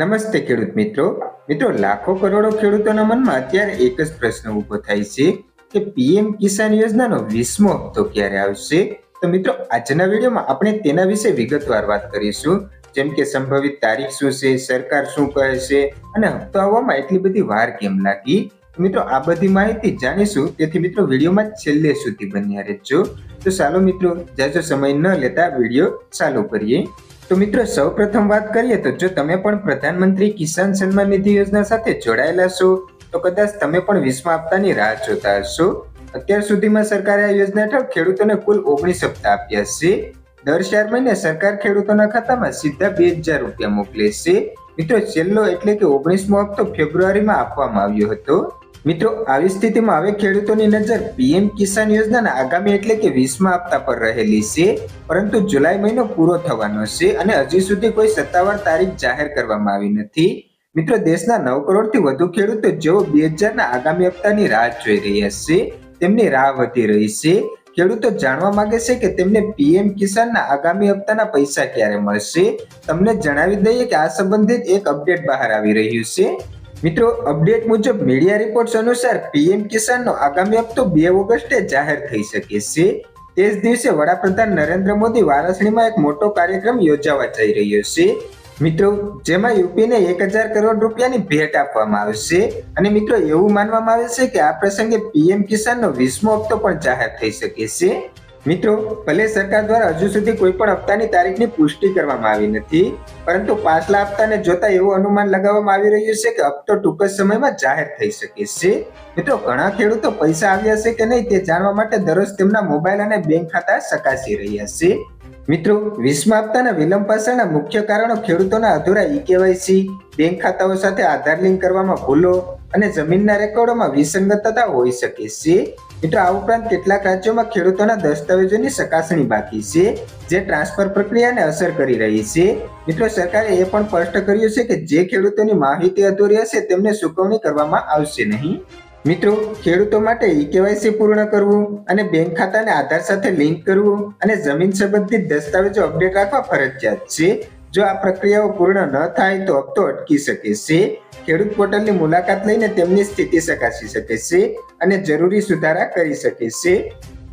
નમસ્તે ખેડૂત મિત્રો. મિત્રો, લાખો કરોડો ખેડૂતોના મનમાં અત્યારે એક જ પ્રશ્ન ઊભો થાય છે કે પીએમ કિસાન યોજનાનો વીસમો હપ્તો ક્યારે આવશે? તો મિત્રો, આજના વિડીયોમાં આપણે તેના વિશે વિગતવાર વાત કરીશું. જેમ કે સંભવિત તારીખ શું છે, સરકાર શું કહે છે અને હપ્તો આવવામાં એટલી બધી વાર કેમ લાગી? મિત્રો, આ બધી માહિતી જાણીશું. તેથી મિત્રો, વિડીયોમાં છેલ્લે સુધી બન્યા રહેજો. તો ચાલો મિત્રો, જાજો સમય ન લેતા વીડિયો ચાલુ કરીએ. તો મિત્રો, સૌપ્રથમ વાત કરીએ તો જો તમે પણ પ્રધાનમંત્રી કિસાન સન્માન નિધિ યોજના સાથે જોડાયેલા છો, તો કદાચ તમે પણ વીસમા હપ્તાની રાહ જોતા હશો. અત્યાર સુધીમાં સરકારે આ યોજના હેઠળ ખેડૂતોને કુલ ઓગણીસ હપ્તા આપ્યા છે. દર ચાર મહિને સરકાર ખેડૂતોના ખાતામાં સીધા બે હજાર રૂપિયા મોકલે છે. મિત્રો, છેલ્લો એટલે કે ઓગણીસમો હપ્તો ફેબ્રુઆરીમાં આપવામાં આવ્યો હતો. મિત્રો, આવી સ્થિતિમાં હવે ખેડૂતોની નજર પીએમ કિસાન યોજનાના આગામી એટલે કે વીસમા હપ્તા પર રહેલી છે, પરંતુ જુલાઈ મહિનો પૂરો થવાનો છે અને હજી સુધી કોઈ સત્તાવાર તારીખ જાહેર કરવામાં આવી નથી. મિત્રો, દેશના નવ કરોડથી વધુ ખેડૂતો જેઓ બે હજારના આગામી હપ્તાની રાહ જોઈ રહ્યા છે, તેમની રાહ વધી રહી છે. ખેડૂતો જાણવા માંગે છે કે તેમને પીએમ કિસાનના આગામી હપ્તાના પૈસા ક્યારે મળશે? તમને જણાવી દઈએ કે આ સંબંધિત એક અપડેટ બહાર આવી રહ્યું છે. મિત્રો અપડેટ મુજબ મીડિયા રિપોર્ટ્સ અનુસાર પીએમ કિસાનનો આગામી હપ્તો બે ઓગસ્ટે જાહેર થઈ શકે છે. તે જ દિવસે વડાપ્રધાન નરેન્દ્ર મોદી વારાણસીમાં એક મોટો કાર્યક્રમ યોજાવા જઈ રહ્યો છે. મિત્રો, જેમાં યુપીને એક હજાર કરોડ રૂપિયાની ભેટ આપવામાં આવશે અને મિત્રો, એવું માનવામાં આવે છે કે આ પ્રસંગે પીએમ કિસાનનો વીસમો હપ્તો પણ જાહેર થઈ શકે છે. મિત્રો ભલે સરકાર દ્વારા હજુ સુધી કોઈ પણ હપ્તાની તારીખની પુષ્ટિ કરવામાં આવી નથી, પરંતુ પાછલા હપ્તાને જોતા એવું અનુમાન લગાવવામાં આવી રહ્યું છે કે હપ્તો ટૂંક જ સમયમાં જાહેર થઈ શકે છે. મિત્રો, ઘણા ખેડૂતો પૈસા આવ્યા છે કે નહીં તે જાણવા માટે દરરોજ તેમના મોબાઈલ અને બેંક ખાતા ચકાસી રહ્યા છે. મિત્રો વીસમા હપ્તાના વિલંબ પાછળના મુખ્ય કારણો ખેડૂતોના અધૂરા ઈ કેવાયસી, બેંક ખાતાઓ સાથે આધાર લિંક કરવામાં ભૂલો અને જમીનના રેકોર્ડોમાં વિસંગતતા હોઈ શકે છે. મિત્રો આ ઉપરાંત કેટલાક રાજ્યોમાં ખેડૂતોના દસ્તાવેજોની ચકાસણી બાકી છે, જે ટ્રાન્સફર પ્રક્રિયાને અસર કરી રહી છે. મિત્રો, સરકારે એ પણ સ્પષ્ટ કર્યું છે કે જે ખેડૂતોની માહિતી અધૂરી હશે, તેમને ચૂકવણી કરવામાં આવશે નહીં. મિત્રો, ખેડૂતો માટે ઈ કેવાયસી પૂર્ણ કરવું અને બેંક ખાતાને આધાર સાથે લિંક કરવું અને જમીન સંબંધિત દસ્તાવેજો અપડેટ રાખવા ફરજિયાત છે. જો આ પ્રક્રિયાઓ પૂર્ણ ન થાય તો હપ્તો અટકી શકે છે. ખેડૂત પોર્ટલની મુલાકાત લઈને તેમની સ્થિતિ ચકાસી શકે છે અને જરૂરી સુધારા કરી શકે છે.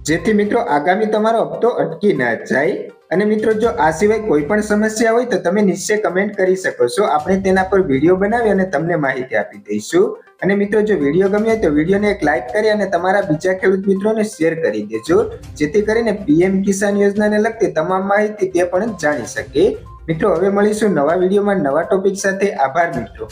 જેથી મિત્રો આગામી તમારો હપ્તો અટકી ના જાય. અને મિત્રો જો આ સિવાય કોઈ પણ સમસ્યા હોય તો તમે નિશ્ચય કમેન્ટ કરી શકો છો. આપણે તેના પર વીડિયો બનાવી અને તમને માહિતી આપી દઈશું. અને મિત્રો જો વીડિયો ગમ્યો તો વિડીયોને એક લાઈક કરી અને તમારા બીજા ખેડૂત મિત્રોને શેર કરી દેજો. જેથી કરીને પીએમ કિસાન યોજનાને લગતી તમામ માહિતી તે પણ જાણી શકે. મિત્રો હવે મળીશું નવા વિડીયોમાં નવા ટોપિક સાથે. આભાર મિત્રો.